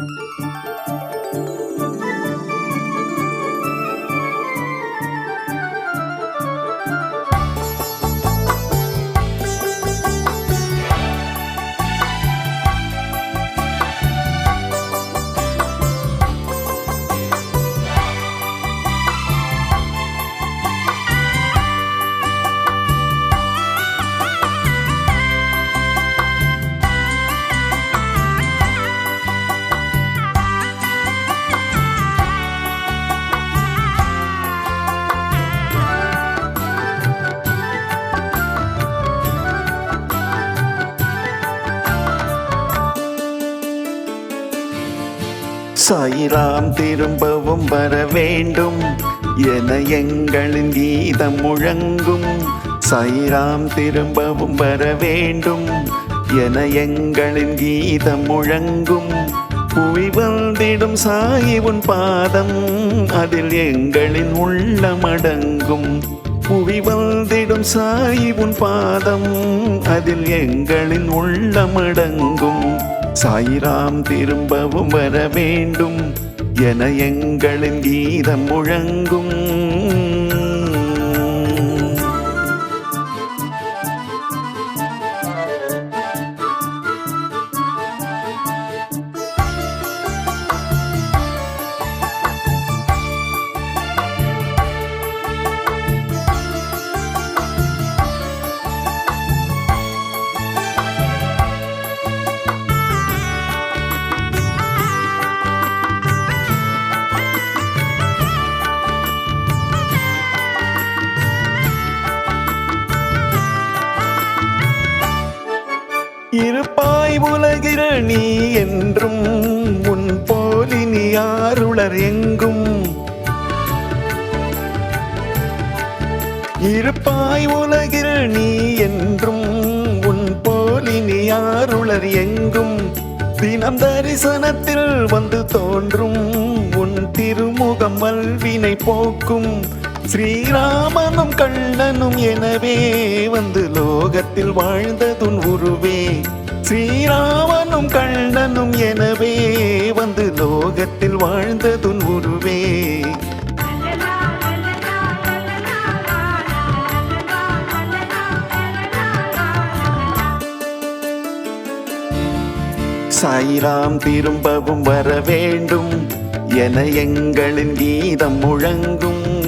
Música Sairam திரும்பவும் வர வேண்டும் என எங்களின் கீதம் முழங்கும். சாயிராம் திரும்பவும் வர வேண்டும் என எங்களின் கீதம் முழங்கும். புவி வந்திடும் சாயி உன் பாதம் அதில் எங்களின் உள்ளம் அடங்கும். புவி வந்திடும் சாயி உன் பாதம் அதில் எங்களின் உள்ளம் உள்ளமடங்கும் சாய்ராம் திரும்பவும் வர வேண்டும் என எங்களின் கீதம் முழங்கும். இருப்பாய் உலகிற நீ என்றும் உன் போலினி யாருளர் எங்கும். இருப்பாய் உலகிற நீ என்றும் உன் போலினி யாருளர் எங்கும். தினம் தரிசனத்தில் வந்து தோன்றும் உன் திருமுகம் மல்வினை போக்கும். ஸ்ரீராமனும் கண்ணனும் எனவே வந்து லோகத்தில் வாழ்ந்ததுன் உருவே. ஸ்ரீராமனும் கண்ணனும் எனவே வந்து லோகத்தில் வாழ்ந்ததுன் உருவே. சாயிராம் திரும்பவும் வர வேண்டும். என எங்களின் கீதம் முழங்கும்.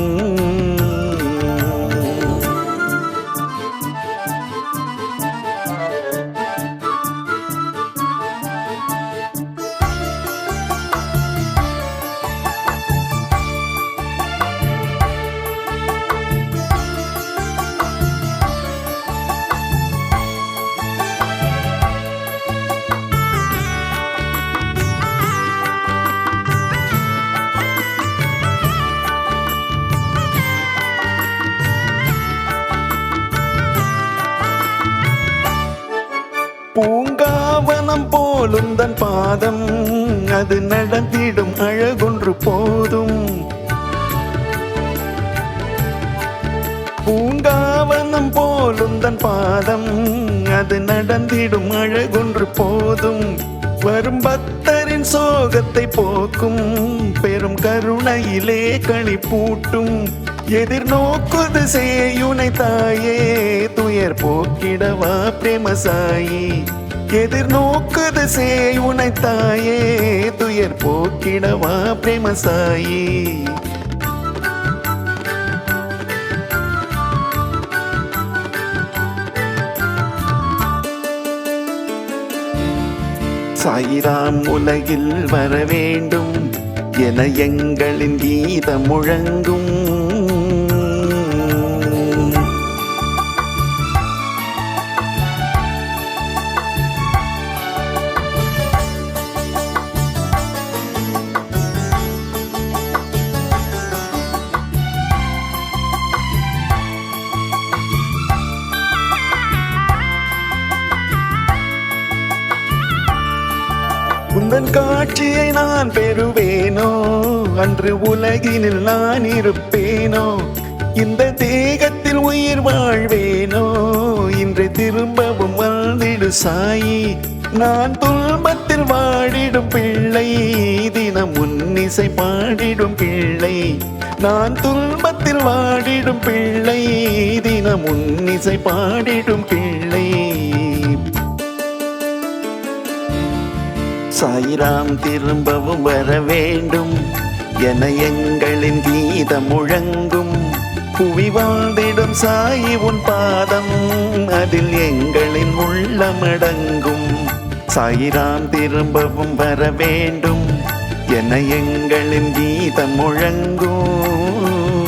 போலுந்தன் பாதம் அது நடந்திடும் அழகொன்று போதும். பூங்காவனம் போலுந்தன் பாதம் அது நடந்திடும் அழகொன்று போதும். வரும் பக்தரின் சோகத்தை போக்கும் பெரும் கருணையிலே களிப்பூட்டும் எதிர்நோக்குது செய்யுனை தாயே துயர் போக்கிடவா பிரேமசாயி. எதிர்நோக்குது உனை தாயே துயர் போக்கிடவா பிரேமசாயி. சாயிராம் உலகில் வர வேண்டும் என எங்களின் கீதம் முழங்கும். உந்தன் காட்சியை நான் பெறுவேனோ? அன்று உலகினில் நான் இருப்பேனோ? இந்த தேகத்தில் உயிர் வாழ்வேனோ? இன்று திரும்பவும் வந்திடு சாயி. நான் துன்பத்தில் வாடிடும் பிள்ளை. தினம் உன்னிசை பாடிடும் பிள்ளை. நான் துன்பத்தில் வாடிடும் பிள்ளை. தினம் உன்னிசை பாடிடும் பிள்ளை. சாயிராம் திரும்பவும் வர வேண்டும். என எங்களின் கீதம் முழங்கும். புவி வாழ்ந்திடும் சாயி உன் பாதம். அதில் எங்களின் உள்ளமடங்கும். சாயிராம் திரும்பவும் வர வேண்டும். என எங்களின் கீதம் முழங்கும்.